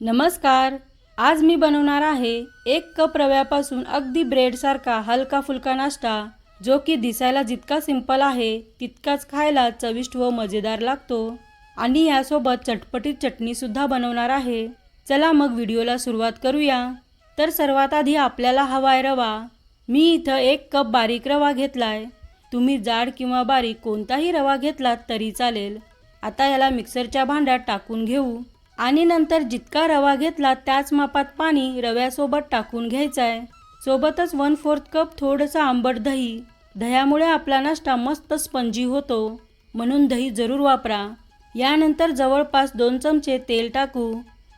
नमस्कार. आज मी बनवणार आहे एक कप रव्यापासून अगदी ब्रेडसारखा हलका फुलका नाश्ता जो की दिसायला जितका सिंपल आहे तितकाच खायला चविष्ट व मजेदार लागतो. आणि यासोबत चटपटीत चटणीसुद्धा बनवणार आहे. चला मग व्हिडिओला सुरुवात करूया. तर सर्वात आधी आपल्याला हवा आहे रवा. मी इथं एक कप बारीक रवा घेतलाय. तुम्ही जाड किंवा बारीक कोणताही रवा घेतलात तरी चालेल. आता याला मिक्सरच्या भांड्यात टाकून घेऊ. आणि नंतर जितका रवा घेतला त्याच मापात पाणी रव्यासोबत टाकून घ्यायचं आहे सोबतच वन फोर्थ कप थोडंसं आंबट दही. दह्यामुळे आपला नाश्ता मस्त स्पंजी होतो. म्हणून दही जरूर वापरा. यानंतर जवळपास दोन चमचे तेल टाकू.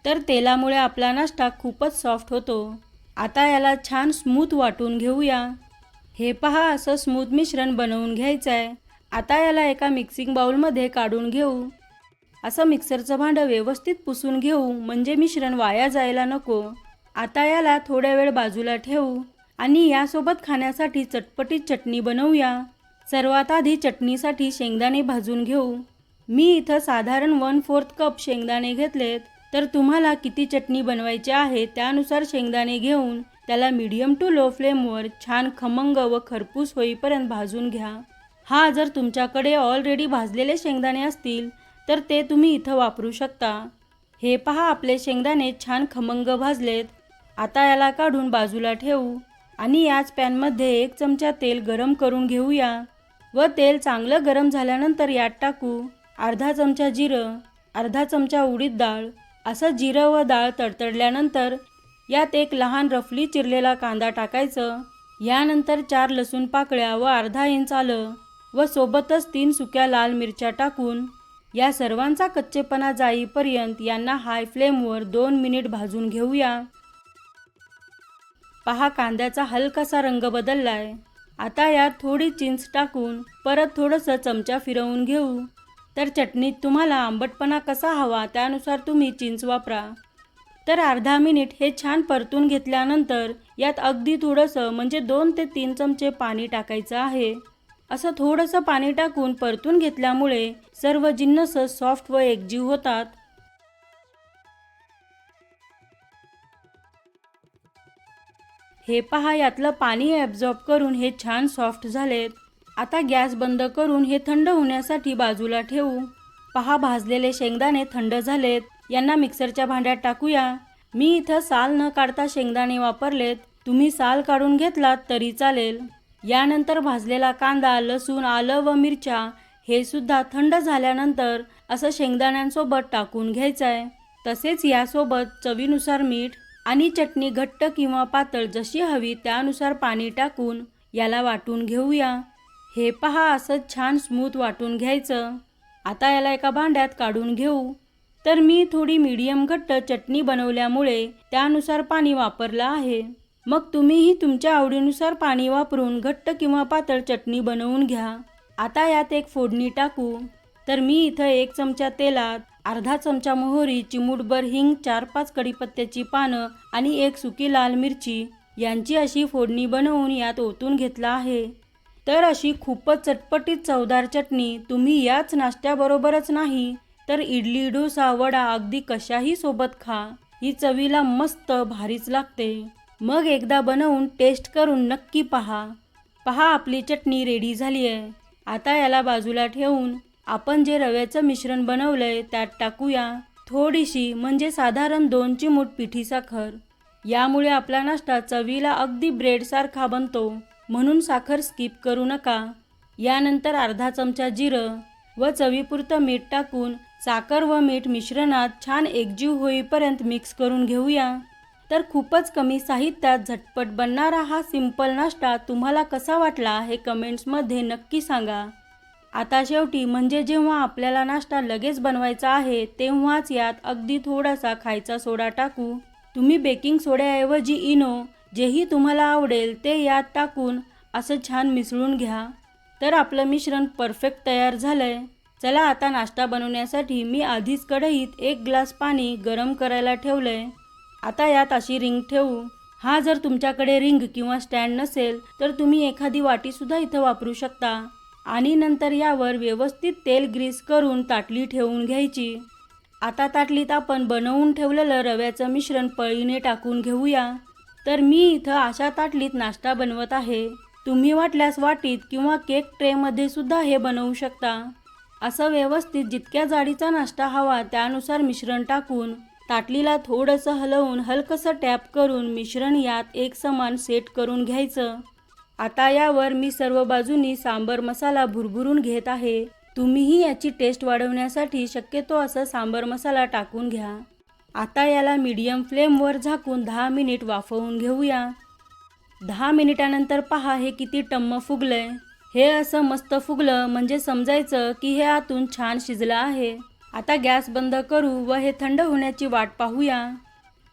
तर तेलामुळे आपला नाश्ता खूपच सॉफ्ट होतो. आता याला छान स्मूथ वाटून घेऊया. हे पहा असं स्मूथ मिश्रण बनवून घ्यायचं आहे आता याला एका मिक्सिंग बाउलमध्ये काढून घेऊ. असं मिक्सरचं भांडं व्यवस्थित पुसून घेऊ. म्हणजे मिश्रण वाया जायला नको. आता याला थोड्या वेळ बाजूला ठेवू. आणि यासोबत खाण्यासाठी चटपटीत चटणी बनवूया. सर्वात आधी चटणीसाठी शेंगदाणे भाजून घेऊ. मी इथं साधारण वन फोर्थ कप शेंगदाणे घेतलेत. तर तुम्हाला किती चटणी बनवायची आहे त्यानुसार शेंगदाणे घेऊन त्याला मीडियम टू लो फ्लेमवर छान खमंग व खरपूस होईपर्यंत भाजून घ्या. हा जर तुमच्याकडे ऑलरेडी भाजलेले शेंगदाणे असतील तर ते तुम्ही इथं वापरू शकता. हे पहा आपले शेंगदाणे छान खमंग भाजलेत. आता याला काढून बाजूला ठेवू आणि याच पॅनमध्ये एक चमचा तेल गरम करून घेऊया. व तेल चांगलं गरम झाल्यानंतर यात टाकू अर्धा चमचा जिरं अर्धा चमचा उडीद डाळ असं जिरं व डाळ तडतडल्यानंतर यात एक लहान रफली चिरलेला कांदा टाकायचं. यानंतर चार लसूण पाकळ्या व अर्धा इंच आलं व सोबतच तीन सुक्या लाल मिरच्या टाकून या सर्वांचा कच्चेपणा जाईपर्यंत यांना हाय फ्लेमवर दोन मिनिट भाजून घेऊया. पहा कांद्याचा हलकासा रंग बदललाय. आता यात थोडी चिंच टाकून परत थोडंसं चमचा फिरवून घेऊ. तर चटणीत तुम्हाला आंबटपणा कसा हवा त्यानुसार तुम्ही चिंच वापरा. तर अर्धा मिनिट हे छान परतून घेतल्यानंतर यात अगदी थोडंसं म्हणजे दोन ते तीन चमचे पाणी टाकायचं आहे. असं थोडंसं पाणी टाकून परतून घेतल्यामुळे सर्व जिन्नस सॉफ्ट व एकजीव होतात. हे पहा यातलं पाणी ॲब्झॉर्ब करून हे छान सॉफ्ट झालेत. आता गॅस बंद करून हे थंड होण्यासाठी बाजूला ठेवू. पहा भाजलेले शेंगदाणे थंड झालेत. यांना मिक्सरच्या भांड्यात टाकूया. मी इथं साल न काढता शेंगदाणे वापरलेत. तुम्ही साल काढून घेतलात तरी चालेल. यानंतर भाजलेला कांदा लसूण आलं व मिरच्या हे सुद्धा थंड झाल्यानंतर असं शेंगदाण्यांसोबत टाकून घ्यायचं आहे तसेच यासोबत चवीनुसार मीठ आणि चटणी घट्ट किंवा पातळ जशी हवी त्यानुसार पाणी टाकून याला वाटून घेऊया. हे पहा असं छान स्मूथ वाटून घ्यायचं. आता याला एका भांड्यात काढून घेऊ. तर मी थोडी मीडियम घट्ट चटणी बनवल्यामुळे त्यानुसार पाणी वापरलं आहे. मग तुम्हीही तुमच्या आवडीनुसार पाणी वापरून घट्ट किंवा पातळ चटणी बनवून घ्या. आता यात एक फोडणी टाकू. तर मी इथं एक चमचा तेलात अर्धा चमचा मोहरी चिमूटभर हिंग चार पाच कढीपत्त्याची पानं आणि एक सुकी लाल मिरची यांची अशी फोडणी बनवून यात ओतून घेतला आहे. तर अशी खूपच चटपटीत चवदार चटणी तुम्ही याच नाश्त्याबरोबरच नाही तर इडली डोसा वडा अगदी कशाही सोबत खा. ही चवीला मस्त भारीच लागते. मग एकदा बनवून टेस्ट करून नक्की पहा. पहा आपली चटणी रेडी झाली आहे. आता याला बाजूला ठेवून आपण जे रव्याचं मिश्रण बनवलंय त्यात टाकूया. थोडीशी म्हणजे साधारण दोन चिमूट पिठी साखर. यामुळे आपला नाश्ता चवीला अगदी ब्रेडसारखा बनतो. म्हणून साखर स्किप करू नका. यानंतर अर्धा चमचा जिरं व चवीपुरतं मीठ टाकून साखर व मीठ मिश्रणात छान एकजीव होईपर्यंत मिक्स करून घेऊया. तर खूपच कमी साहित्यात झटपट बनणारा हा सिंपल नाश्ता तुम्हाला कसा वाटला हे कमेंट्समध्ये नक्की सांगा. आता शेवटी म्हणजे जेव्हा आपल्याला नाश्ता लगेच बनवायचा आहे तेव्हाच यात अगदी थोडासा खायचा सोडा टाकू. तुम्ही बेकिंग सोड्याऐवजी इनो जेही तुम्हाला आवडेल ते यात टाकून असं छान मिसळून घ्या. तर आपलं मिश्रण परफेक्ट तयार झालंय. चला आता नाश्ता बनवण्यासाठी मी आधीच कढईत एक ग्लास पाणी गरम करायला ठेवलं आहे आता यात अशी रिंग ठेवू. हा जर तुमच्याकडे रिंग किंवा स्टँड नसेल तर तुम्ही एखादी वाटीसुद्धा इथं वापरू शकता. आणि नंतर यावर व्यवस्थित तेल ग्रीस करून ताटली ठेवून घ्यायची. आता ताटलीत आपण बनवून ठेवलेलं रव्याचं मिश्रण पळीने टाकून घेऊया. तर मी इथं अशा ताटलीत नाश्ता बनवत आहे. तुम्ही वाटल्यास वाटीत किंवा केक ट्रेमध्ये सुद्धा हे बनवू शकता. असं व्यवस्थित जितक्या जाडीचा नाश्ता हवा त्यानुसार मिश्रण टाकून ताटलीला थोडंसं हलवून हलकंसं टॅप करून मिश्रण यात एक समान सेट करून घ्यायचं. आता यावर मी सर्व बाजूनी सांबर मसाला भुरभुरून घेत आहे. तुम्हीही याची टेस्ट वाढवण्यासाठी शक्यतो असं सांबर मसाला टाकून घ्या. आता याला मीडियम फ्लेमवर झाकून दहा मिनिट वाफवून घेऊया. दहा मिनिटानंतर पहा हे किती टम्म फुगलंय. हे असं मस्त फुगलं म्हणजे समजायचं की हे आतून छान शिजलं आहे. आता गॅस बंद करू व हे थंड होण्याची वाट पाहूया.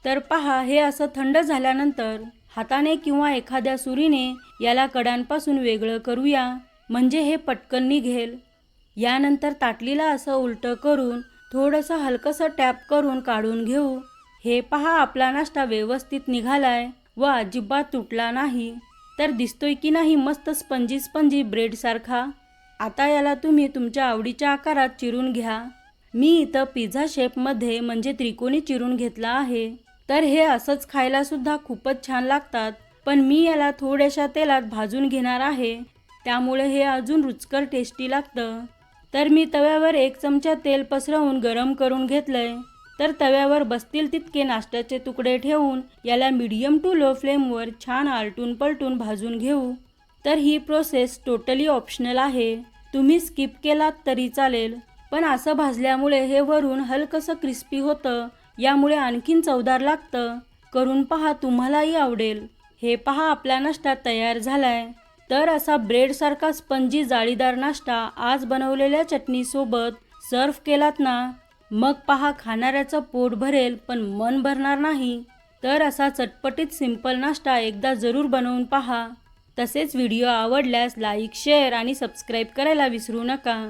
तर पहा हे असं थंड झाल्यानंतर हाताने किंवा एखाद्या सुरीने याला कडांपासून वेगळं करूया. म्हणजे हे पटकन निघेल. यानंतर ताटलीला असं उलटं करून थोडंसं हलकंसं टॅप करून काढून घेऊ. हे पहा आपला नाश्ता व्यवस्थित निघालाय व अजिबात तुटला नाही. तर दिसतोय की नाही मस्त स्पंजी स्पंजी ब्रेडसारखा. आता याला तुम्ही तुमच्या आवडीच्या आकारात चिरून घ्या. मी इथं पिझ्झा शेपमध्ये म्हणजे त्रिकोणी चिरून घेतला आहे. तर हे असंच खायला सुद्धा खूपच छान लागतात. पण मी याला थोड्याशा तेलात भाजून घेणार आहे. त्यामुळे हे अजून रुचकर टेस्टी लागतं. तर मी तव्यावर एक चमचा तेल पसरवून गरम करून घेतलंय. तर तव्यावर बसतील तितके नाश्त्याचे तुकडे ठेवून याला मीडियम टू लो फ्लेमवर छान आलटून पलटून भाजून घेऊ. तर ही प्रोसेस टोटली ऑप्शनल आहे. तुम्ही स्किप केलात तरी चालेल. पण असं भाजल्यामुळे हे वरून हलकंसं क्रिस्पी होतं. यामुळे आणखीन चवदार लागतं. करून पहा तुम्हालाही आवडेल. हे पहा आपला नाश्ता तयार झालाय. तर असा ब्रेडसारखा स्पंजी जाळीदार नाश्ता आज बनवलेल्या चटणीसोबत सर्व केलात ना? मग पहा खाणाऱ्याचं पोट भरेल पण मन भरणार नाही. तर असा चटपटीत सिंपल नाश्ता एकदा जरूर बनवून पहा. तसेच व्हिडिओ आवडल्यास लाईक शेअर आणि सबस्क्राईब करायला विसरू नका.